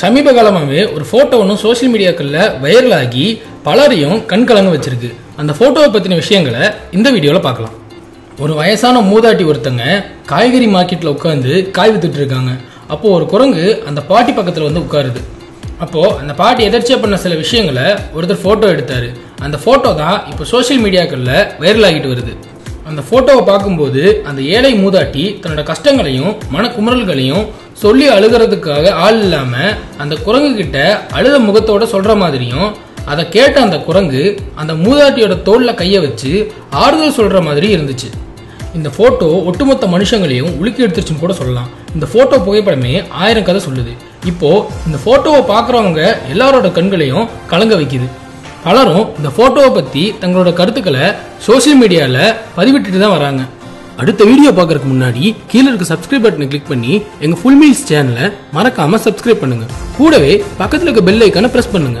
சமீப காலமாகவே ஒரு ஃபோட்டோ ஒன்று சோஷியல் மீடியாக்களில் வைரல் ஆகி பலரையும் கண்கலங்க வச்சிருக்கு. அந்த ஃபோட்டோவை பற்றின விஷயங்களை இந்த வீடியோவில் பார்க்கலாம். ஒரு வயசான மூதாட்டி ஒருத்தங்க காய்கறி மார்க்கெட்டில் உட்காந்து காய் வித்துட்டு இருக்காங்க. அப்போது ஒரு குரங்கு அந்த பாட்டி பக்கத்தில் வந்து உட்காருது. அப்போது அந்த பாட்டி எதர்ச்சியாக பண்ண சில விஷயங்களை ஒருத்தர் ஃபோட்டோ எடுத்தார். அந்த ஃபோட்டோ தான் இப்போ சோஷியல் மீடியாக்களில் வைரல் ஆகிட்டு வருது. அந்த ஃபோட்டோவை பார்க்கும்போது அந்த ஏழை மூதாட்டி தன்னோட கஷ்டங்களையும் மனக்குமுறல்களையும் சொல்லி அழுகிறதுக்காக ஆள் இல்லாம அந்த குரங்கு கிட்ட அழுத முகத்தோட சொல்ற மாதிரியும் அதை கேட்ட அந்த குரங்கு அந்த மூதாட்டியோட தோல்ல கையை வச்சு ஆறுதல் சொல்ற மாதிரி இருந்துச்சு. இந்த போட்டோ ஒட்டுமொத்த மனுஷங்களையும் உலுக்கி எடுத்துருச்சுன்னு கூட சொல்லலாம். இந்த போட்டோ புகைப்படமே ஆயிரம் கதை சொல்லுது. இப்போ இந்த போட்டோவை பார்க்குறவங்க எல்லாரோட கண்களையும் கலங்க வைக்குது. பலரும் இந்த போட்டோவை பத்தி தங்களோட கருத்துக்களை சோசியல் மீடியால பதிவிட்டுட்டு தான் வராங்க. அடுத்த வீடியோ பார்க்கறதுக்கு முன்னாடி கீழே இருக்க சப்ஸ்கிரைப் பட்டனை கிளிக் பண்ணி எங்க ஃபுல் மீல்ஸ் சேனலை மறக்காம சப்ஸ்கிரைப் பண்ணுங்க. கூடவே பக்கத்துல இருக்க பெல் ஐக்கானை பிரஸ் பண்ணுங்க.